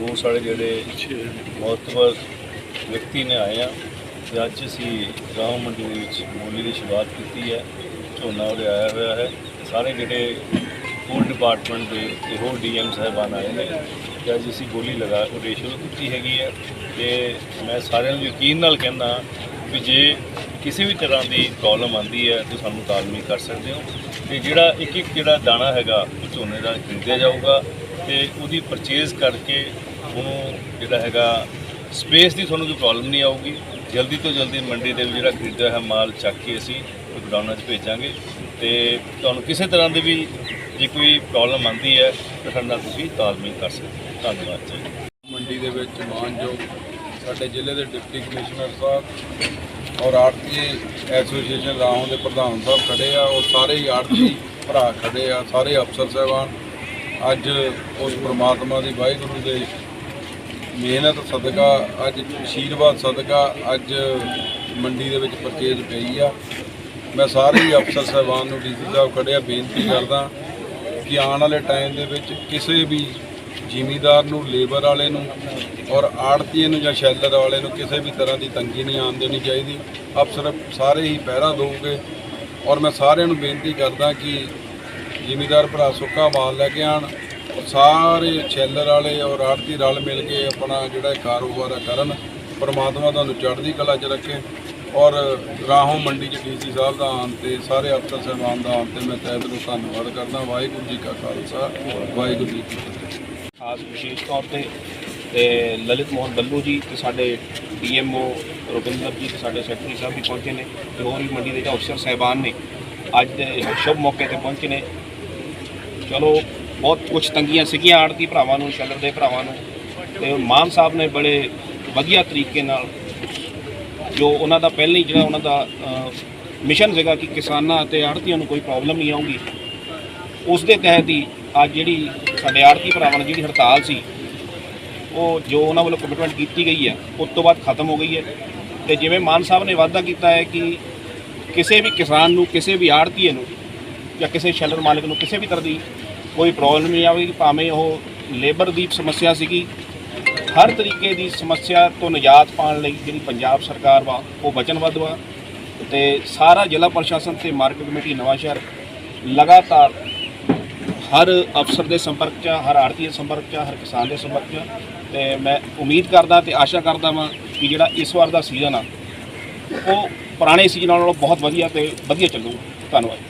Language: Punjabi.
ਰੂਸ ਵਾਲੇ ਜਿਹੜੇ ਮਹੱਤਵ ਵਿਅਕਤੀ ਨੇ ਆਏ ਆ ਤੇ ਅੱਜ ਅਸੀਂ ਰਾਮ ਮੰਡੀ ਦੇ ਵਿੱਚ ਮੂਲੀ ਦੀ ਸ਼ੁਰੂਆਤ ਕੀਤੀ ਹੈ, ਝੋਨਾ ਉਰੇ ਆਇਆ ਹੋਇਆ ਹੈ। ਸਾਰੇ ਜਿਹੜੇ ਫੂਡ ਡਿਪਾਰਟਮੈਂਟ ਦੇ ਤੇ ਹੋਰ ਡੀਐਮ ਸਾਹਿਬਾਨ ਆਏ ਨੇ ਤੇ ਅੱਜ ਅਸੀਂ ਬੋਲੀ ਲਗਾ ਉਰੇ ਸ਼ੁਰੂ ਕੀਤੀ ਹੈਗੀ ਹੈ ਤੇ ਮੈਂ ਸਾਰਿਆਂ ਨੂੰ ਯਕੀਨ ਨਾਲ ਕਹਿੰਦਾ ਵੀ ਜੇ ਕਿਸੇ ਵੀ ਤਰ੍ਹਾਂ ਦੀ ਪ੍ਰੋਬਲਮ ਆਂਦੀ ਹੈ ਤਾਂ ਸਾਨੂੰ ਤਾਲਮੇਲ ਕਰ ਸਕਦੇ ਹੋ ਤੇ ਜਿਹੜਾ ਇੱਕ ਇੱਕ ਜਿਹੜਾ ਦਾਣਾ ਹੈਗਾ ਉਹ ਝੋਨੇ ਦਾ ਖਰੀਦਿਆ ਜਾਊਗਾ ਤੇ ਉਹਦੀ ਪਰਚੇਜ਼ ਕਰਕੇ ਉਹਨੂੰ ਜਿਹੜਾ ਹੈਗਾ ਸਪੇਸ ਦੀ ਤੁਹਾਨੂੰ ਕੋਈ ਪ੍ਰੋਬਲਮ ਨਹੀਂ ਆਊਗੀ। ਜਲਦੀ ਤੋਂ ਜਲਦੀ ਮੰਡੀ ਦੇ ਵਿੱਚ ਜਿਹੜਾ ਖਰੀਦਿਆ ਹੋਇਆ ਮਾਲ ਚੱਕ ਕੇ ਅਸੀਂ ਗੋਡਾਊਨਾਂ 'ਚ ਭੇਜਾਂਗੇ। ਤੇ ਤੁਹਾਨੂੰ ਕਿਸੇ ਤਰ੍ਹਾਂ ਦੀ ਵੀ ਜੇ ਕੋਈ ਪ੍ਰੋਬਲਮ ਆਉਂਦੀ ਹੈ, ਤਾਂ ਸਾਡੇ ਨਾਲ ਤੁਸੀਂ ਤਾਲਮੇਲ ਕਰ ਸਕਦੇ ਹੋ। ਧੰਨਵਾਦ ਜੀ। ਮੰਡੀ ਦੇ ਵਿੱਚ ਮਾਨਯੋਗ ਸਾਡੇ ਜ਼ਿਲ੍ਹੇ ਦੇ ਡਿਪਟੀ ਕਮਿਸ਼ਨਰ ਸਾਹਿਬ ਔਰ ਆੜਤੀ ਐਸੋਸੀਏਸ਼ਨ ਰਾਹੋਂ ਦੇ ਪ੍ਰਧਾਨ ਸਾਹਿਬ ਖੜੇ ਆ। ਔਰ ਸਾਰੇ ਹੀ ਆੜਤੀ ਭਰਾ ਖੜੇ ਆ, ਸਾਰੇ ਅਫਸਰ ਸਾਹਿਬਾਨ। ਅੱਜ ਉਸ ਪ੍ਰਮਾਤਮਾ ਦੀ ਵਾਹਿਗੁਰੂ ਦੇ ਮਿਹਨਤ, ਸਦਕਾ, ਅੱਜ ਆਸ਼ੀਰਵਾਦ ਸਦਕਾ, ਅੱਜ ਮੰਡੀ ਦੇ ਵਿੱਚ ਪਰਚੇਜ ਪਈ ਆ। ਮੈਂ ਸਾਰੇ ਹੀ ਅਫਸਰ ਸਾਹਿਬਾਨ ਨੂੰ ਡੀਸੀ ਸਾਹਿਬ ਖੜਿਆ ਬੇਨਤੀ ਕਰਦਾ ਕਿ ਆਉਣ ਵਾਲੇ ਟਾਈਮ ਦੇ ਵਿੱਚ ਕਿਸੇ ਵੀ ਜ਼ਿਮੀਦਾਰ ਨੂੰ ਲੇਬਰ ਵਾਲੇ ਨੂੰ ਔਰ ਆੜਤੀਏ ਨੂੰ ਜਾਂ ਸ਼ੈਲਰ ਵਾਲੇ ਨੂੰ ਕਿਸੇ ਵੀ ਤਰ੍ਹਾਂ ਦੀ ਤੰਗੀ ਨਹੀਂ ਆਉਣ ਦੇਣੀ ਚਾਹੀਦੀ। ਅਫਸਰ ਸਾਰੇ ਹੀ ਪਹਿਰਾ ਦੇਣਗੇ ਔਰ ਮੈਂ ਸਾਰਿਆਂ ਨੂੰ ਬੇਨਤੀ ਕਰਦਾ ਕਿ ਜ਼ਿਮੀਦਾਰ ਭਰਾ ਸੁੱਕਾ ਮਾਲ ਲੈ ਕੇ ਆਣ ਸਾਰੇ ਸ਼ੈਲਰ ਵਾਲੇ ਔਰ ਆੜਤੀ ਰਲ ਮਿਲ ਕੇ ਆਪਣਾ ਜਿਹੜਾ ਕਾਰੋਬਾਰ ਆ ਕਰਨ, ਪਰਮਾਤਮਾ ਤੁਹਾਨੂੰ ਚੜ੍ਹਦੀ ਕਲਾ 'ਚ ਰੱਖੇ ਔਰ ਰਾਹੋਂ ਮੰਡੀ 'ਚ ਡੀਸੀ ਸਾਹਿਬ ਦਾ ਆਉਣ ਤੇ ਸਾਰੇ ਅਫਸਰ ਸਾਹਿਬਾਨ ਦਾ ਆਉਣ ਤੇ ਮੈਂ ਤਹਿ ਦਿਲੋਂ ਧੰਨਵਾਦ ਕਰਦਾ, ਵਾਹਿਗੁਰੂ ਜੀ ਕਾ ਖਾਲਸਾ, ਵਾਹਿਗੁਰੂ ਜੀ ਕੀ ਫਤਿਹ। ਖਾਸ ਵਿਸ਼ੇਸ਼ ਤੌਰ ਤੇ ਤੇ ਲਲਿਤ ਮੋਹਨ ਬੱਲੂ ਜੀ ਤੇ ਸਾਡੇ ਡੀਐਮਓ ਰੁਪਿੰਦਰ ਜੀ ਤੇ ਸਾਡੇ ਸੈਕਟਰੀ ਸਾਹਿਬ ਵੀ ਪਹੁੰਚੇ ਨੇ ਤੇ ਹੋਰ ਵੀ ਮੰਡੀ ਦੇ ਅਫਸਰ ਸਹਿਬਾਨ ਨੇ, ਅੱਜ ਦੇ ਸ਼ੁਭ ਮੌਕੇ ਤੇ ਪਹੁੰਚੇ ਨੇ। ਚਲੋ ਬਹੁਤ ਕੁਝ ਤੰਗੀਆਂ ਸੀਗੀਆਂ ਆੜਤੀ ਭਰਾਵਾਂ ਨੂੰ, ਸ਼ੈਲਰ ਦੇ ਭਰਾਵਾਂ ਨੂੰ। ਤੇ ਮਾਨ ਸਾਹਿਬ ਨੇ ਬੜੇ ਵਧੀਆ ਤਰੀਕੇ ਨਾਲ ਜੋ ਉਹਨਾਂ ਦਾ ਪਹਿਲਾਂ ਹੀ ਜਿਹੜਾ ਉਹਨਾਂ ਦਾ ਮਿਸ਼ਨ ਸੀਗਾ ਕਿ ਕਿਸਾਨਾਂ ਅਤੇ ਆੜਤੀਆਂ ਨੂੰ ਕੋਈ ਪ੍ਰੋਬਲਮ ਨਹੀਂ ਆਊਗੀ। ਉਸ ਦੇ ਤਹਿਤ ਹੀ ਅੱਜ ਜਿਹੜੀ ਸਾਡੇ ਆੜਤੀ ਭਰਾਵਾਂ ਨਾਲ ਜਿਹੜੀ ਹੜਤਾਲ ਸੀ, ਉਹ ਜੋ ਉਹਨਾਂ ਵੱਲੋਂ ਕਮਿਟਮੈਂਟ ਕੀਤੀ ਗਈ ਹੈ, ਉਸ ਤੋਂ ਬਾਅਦ ਖਤਮ ਹੋ ਗਈ ਹੈ। ਤੇ ਜਿਵੇਂ ਮਾਨ ਸਾਹਿਬ ਨੇ ਵਾਅਦਾ ਕੀਤਾ ਹੈ ਕਿ ਕਿਸੇ ਵੀ ਕਿਸਾਨ ਨੂੰ, ਕਿਸੇ ਵੀ ਆੜਤੀਏ ਨੂੰ ਜਾਂ ਕਿਸੇ ਸ਼ੈਲਰ ਮਾਲਕ ਨੂੰ ਕਿਸੇ ਵੀ ਤਰ੍ਹਾਂ ਦੀ ਕੋਈ ਪ੍ਰੋਬਲਮ ਨਹੀਂ ਆਵੇਗੀ ਭਾਵੇਂ ਉਹ ਲੇਬਰ ਦੀ ਸਮੱਸਿਆ ਸੀਗੀ। ਹਰ ਤਰੀਕੇ ਦੀ ਸਮੱਸਿਆ ਤੋਂ ਨਿਜਾਤ ਪਾਉਣ ਲਈ ਜਿਹੜੀ ਪੰਜਾਬ ਸਰਕਾਰ ਵਾ ਉਹ ਵਚਨਬੱਧ ਵਾ ਤੇ ਸਾਰਾ ਜ਼ਿਲ੍ਹਾ ਪ੍ਰਸ਼ਾਸਨ ਤੇ ਮਾਰਕੀਟ ਕਮੇਟੀ ਨਵਾਂਸ਼ਹਿਰ ਲਗਾਤਾਰ ਹਰ ਅਫਸਰ ਦੇ ਸੰਪਰਕ 'ਚ ਆ, ਹਰ ਆੜਤੀ ਦੇ ਸੰਪਰਕ 'ਚ ਹਰ ਕਿਸਾਨ ਦੇ ਸੰਪਰਕ 'ਚ ਆ ਤੇ ਮੈਂ ਉਮੀਦ ਕਰਦਾ ਤੇ ਆਸ਼ਾ ਕਰਦਾ ਵਾਂ ਕਿ ਜਿਹੜਾ ਇਸ ਵਾਰ ਦਾ ਸੀਜ਼ਨ ਆ ਉਹ ਪੁਰਾਣੇ ਸੀਜ਼ਨ ਨਾਲੋਂ ਬਹੁਤ ਵਧੀਆ ਤੇ ਵਧੀਆ ਚੱਲੂਗਾ। ਧੰਨਵਾਦ।